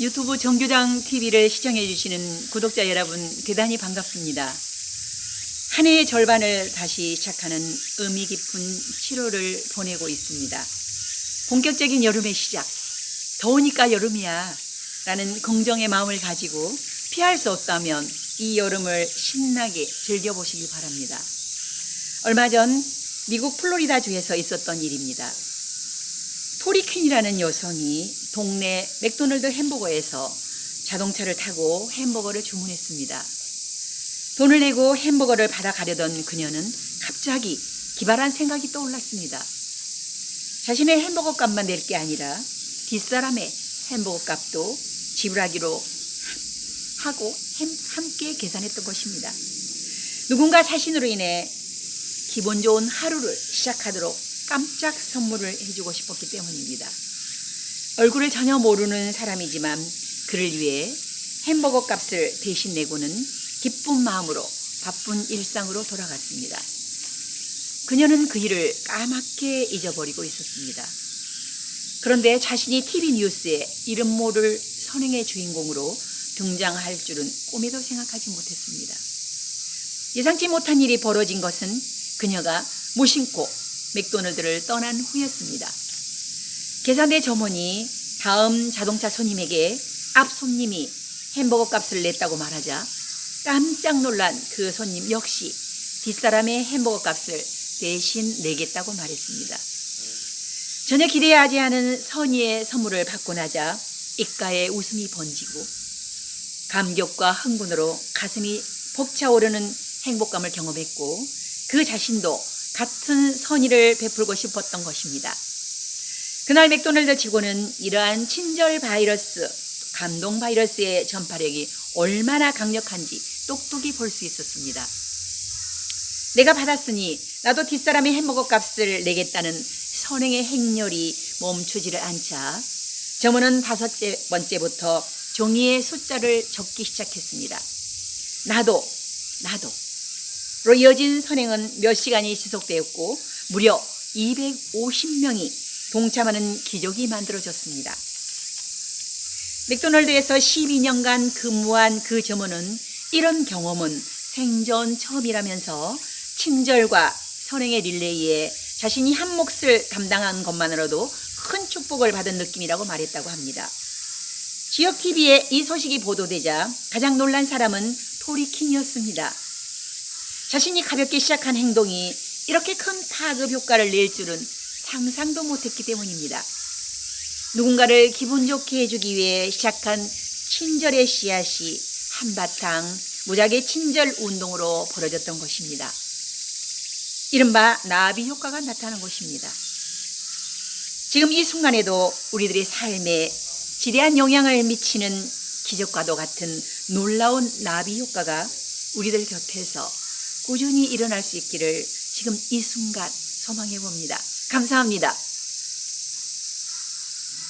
유튜브 정교장 TV를 시청해 주시는 구독자 여러분 대단히 반갑습니다. 한 해의 절반을 다시 시작하는 의미 깊은 7월을 보내고 있습니다. 본격적인 여름의 시작. 더우니까 여름이야. 라는 긍정의 마음을 가지고 피할 수 없다면 이 여름을 신나게 즐겨보시기 바랍니다. 얼마 전 미국 플로리다주에서 있었던 일입니다. 토리 퀸이라는 여성이 동네 맥도날드 햄버거에서 자동차를 타고 햄버거를 주문했습니다. 돈을 내고 햄버거를 받아가려던 그녀는 갑자기 기발한 생각이 떠올랐습니다. 자신의 햄버거 값만 낼 게 아니라 뒷사람의 햄버거 값도 지불하기로 하고 함께 계산했던 것입니다. 누군가 자신으로 인해 기분 좋은 하루를 시작하도록 깜짝 선물을 해주고 싶었기 때문입니다. 얼굴을 전혀 모르는 사람이지만 그를 위해 햄버거 값을 대신 내고는 기쁜 마음으로 바쁜 일상으로 돌아갔습니다. 그녀는 그 일을 까맣게 잊어버리고 있었습니다. 그런데 자신이 TV 뉴스에 이름 모를 선행의 주인공으로 등장할 줄은 꿈에도 생각하지 못했습니다. 예상치 못한 일이 벌어진 것은 그녀가 무심코 맥도날드를 떠난 후였습니다. 계산대 점원이 다음 자동차 손님에게 앞 손님이 햄버거 값을 냈다고 말하자 깜짝 놀란 그 손님 역시 뒷사람의 햄버거 값을 대신 내겠다고 말했습니다. 전혀 기대하지 않은 선의의 선물을 받고 나자 입가에 웃음이 번지고 감격과 흥분으로 가슴이 벅차오르는 행복감을 경험했고 그 자신도 같은 선의를 베풀고 싶었던 것입니다. 그날 맥도날드 직원은 이러한 친절 바이러스, 감동 바이러스의 전파력이 얼마나 강력한지 똑똑히 볼 수 있었습니다. 내가 받았으니 나도 뒷사람의 햄버거 값을 내겠다는 선행의 행렬이 멈추지를 않자 점원은 다섯 번째부터 종이의 숫자를 적기 시작했습니다. 나도, 나도. 로 이어진 선행은 몇 시간이 지속되었고 무려 250명이 동참하는 기적이 만들어졌습니다. 맥도날드에서 12년간 근무한 그 점원은 이런 경험은 생전 처음이라면서 친절과 선행의 릴레이에 자신이 한 몫을 담당한 것만으로도 큰 축복을 받은 느낌이라고 말했다고 합니다. 지역 TV에 이 소식이 보도되자 가장 놀란 사람은 토리킹이었습니다. 자신이 가볍게 시작한 행동이 이렇게 큰 파급 효과를 낼 줄은 상상도 못했기 때문입니다. 누군가를 기분 좋게 해주기 위해 시작한 친절의 씨앗이 한바탕 무작의 친절 운동으로 벌어졌던 것입니다. 이른바 나비 효과가 나타난 것입니다. 지금 이 순간에도 우리들의 삶에 지대한 영향을 미치는 기적과도 같은 놀라운 나비 효과가 우리들 곁에서 꾸준히 일어날 수 있기를 지금 이 순간 소망해 봅니다. 감사합니다.